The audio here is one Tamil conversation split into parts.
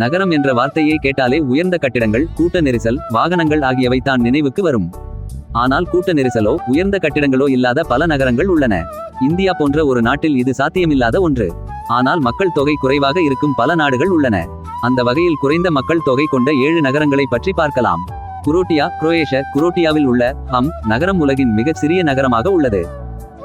நகரம் என்ற வார்த்தையை கேட்டாலே உயர்ந்த கட்டிடங்கள் கூட்ட நெரிசல் வாகனங்கள் ஆகியவை தான் நினைவுக்கு வரும். ஆனால் கூட்ட நெரிசலோ உயர்ந்த கட்டிடங்களோ இல்லாத பல நகரங்கள் உள்ளன. இந்தியா போன்ற ஒரு நாட்டில் இது சாத்தியமில்லாத ஒன்று. ஆனால் மக்கள் தொகை குறைவாக இருக்கும் பல நாடுகள் உள்ளன. அந்த வகையில் குறைந்த மக்கள் தொகை கொண்ட ஏழு நகரங்களை பற்றி பார்க்கலாம். குரோட்டியா குரோயேஷ குரோட்டியாவில் உள்ள ஹம் நகரம் உலகின் மிகச் சிறிய நகரமாக உள்ளது.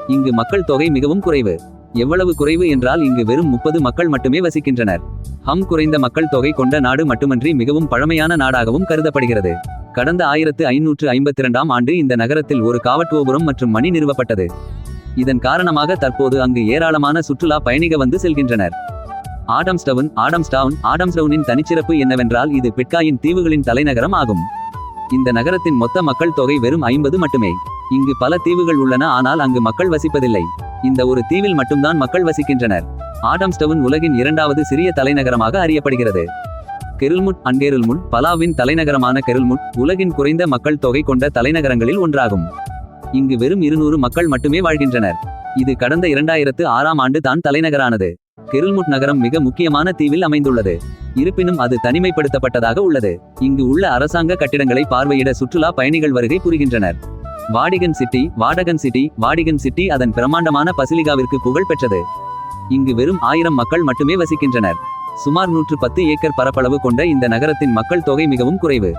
இங்கு மக்கள் தொகை மிகவும் குறைவு. எவ்வளவு குறைவு என்றால் இங்கு வெறும் முப்பது மக்கள் மட்டுமே வசிக்கின்றனர். ஹம் குறைந்த மக்கள் தொகை கொண்ட நாடு மட்டுமன்றி மிகவும் பழமையான நாடாகவும் கருதப்படுகிறது. கடந்த ஆயிரத்து ஐநூற்று ஐம்பத்தி இரண்டாம் ஆண்டு இந்த நகரத்தில் ஒரு காவட்கோபுரம் மற்றும் மணி நிறுவப்பட்டது. இதன் காரணமாக தற்போது அங்கு ஏராளமான சுற்றுலா பயணிக வந்து செல்கின்றனர். ஆடம்ஸ்டவுன் ஆடம்ஸ்டவுன் ஆடம்ஸ்டவுனின் தனிச்சிறப்பு என்னவென்றால் இது பிட்காயின் தீவுகளின் தலைநகரம் ஆகும். இந்த நகரத்தின் மொத்த மக்கள் தொகை வெறும் ஐம்பது மட்டுமே. இங்கு பல தீவுகள் உள்ளன ஆனால் அங்கு மக்கள் வசிப்பதில்லை. இந்த ஒரு தீவில் மட்டும்தான் மக்கள் வசிக்கின்றனர். ஆடம்ஸ்டவுன் உலகின் இரண்டாவது சிறிய தலைநகரமாக அறியப்படுகிறது. கெருல்முட் அன்கேருல்முட் பலாவின் தலைநகரமான கெருல்முட் உலகின் குறைந்த மக்கள் தொகை கொண்ட தலைநகரங்களில் ஒன்றாகும். இங்கு வெறும் இருநூறு மக்கள் மட்டுமே வாழ்கின்றனர். இது கடந்த இரண்டாயிரத்து ஆறாம் ஆண்டு தான் தலைநகரானது. கெருல்முட் நகரம் மிக முக்கியமான தீவில் அமைந்துள்ளது. இருப்பினும் அது தனிமைப்படுத்தப்பட்டதாக உள்ளது. இங்கு உள்ள அரசாங்க கட்டிடங்களை பார்வையிட சுற்றுலா பயணிகள் வருகை புரிகின்றனர். Vatican City Vatican City Vatican City அதன் பிரம்மாண்டமான பசிலிகாவிற்கு புகழ் பெற்றது. இங்கு வெறும் ஆயிரம் மக்கள் மட்டுமே வசிக்கின்றனர். சுமார் நூற்று பத்து ஏக்கர் பரப்பளவு கொண்ட இந்த நகரத்தின் மக்கள் தொகை மிகவும் குறைவு.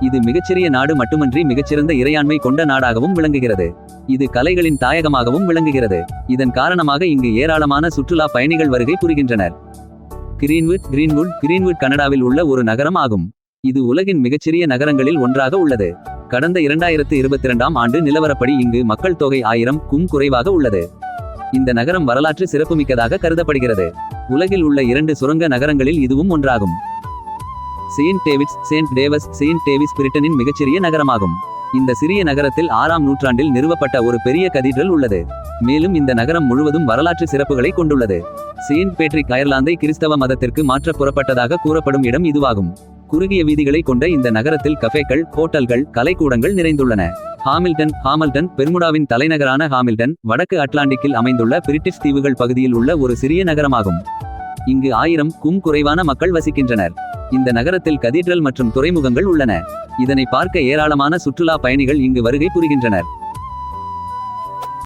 இது மிகச்சிறிய நாடு மட்டுமன்றி மிகச்சிறந்த இறையாண்மை கொண்ட நாடாகவும் விளங்குகிறது. இது கலைகளின் தாயகமாகவும் விளங்குகிறது. இதன் காரணமாக இங்கு ஏராளமான சுற்றுலா பயணிகள் வருகை புரிகின்றனர். கிரீன்வுட் கிரீன்வுட் கிரீன்வுட் கனடாவில் உள்ள ஒரு நகரம் ஆகும். இது உலகின் மிகச்சிறிய நகரங்களில் ஒன்றாக உள்ளது. கடந்த இரண்டாயிரத்து இருபத்தி இரண்டாம் ஆண்டு நிலவரப்படி இங்கு மக்கள் தொகை ஆயிரம் கும் குறைவாக உள்ளது. இந்த நகரம் வரலாற்று சிறப்புமிக்கதாக கருதப்படுகிறது. உலகில் உள்ள இரண்டு சுரங்க நகரங்களில் இதுவும் ஒன்றாகும். Saint David's Saint David's Saint David's பிரிட்டனின் மிகச்சிறிய நகரமாகும். இந்த சிறிய நகரத்தில் ஆறாம் நூற்றாண்டில் நிறுவப்பட்ட ஒரு பெரிய கதீட்ரல் உள்ளது. மேலும் இந்த நகரம் முழுவதும் வரலாற்று சிறப்புகளை கொண்டுள்ளது. செயின்ட் பேட்ரிக் அயர்லாந்தை கிறிஸ்தவ மதத்திற்கு மாற்ற புறப்பட்டதாக கூறப்படும் இடம் இதுவாகும். குறுகிய வீதிகளை கொண்ட இந்த நகரத்தில் கஃபேக்கள் ஹோட்டல்கள் கலைக்கூடங்கள் நிறைந்துள்ளன. ஹாமில்டன் ஹாமில்டன் பெர்முடாவின் தலைநகரான ஹாமில்டன் வடக்கு அட்லாண்டிக்கில் அமைந்துள்ள பிரிட்டிஷ் தீவுகள் பகுதியில் உள்ள ஒரு சிறிய நகரமாகும். இங்கு ஆயிரம் கும் குறைவான மக்கள் வசிக்கின்றனர். இந்த நகரத்தில் கதீட்ரல் மற்றும் துறைமுகங்கள் உள்ளன. இதனை பார்க்க ஏராளமான சுற்றுலா பயணிகள் இங்கு வருகை புரிகின்றனர்.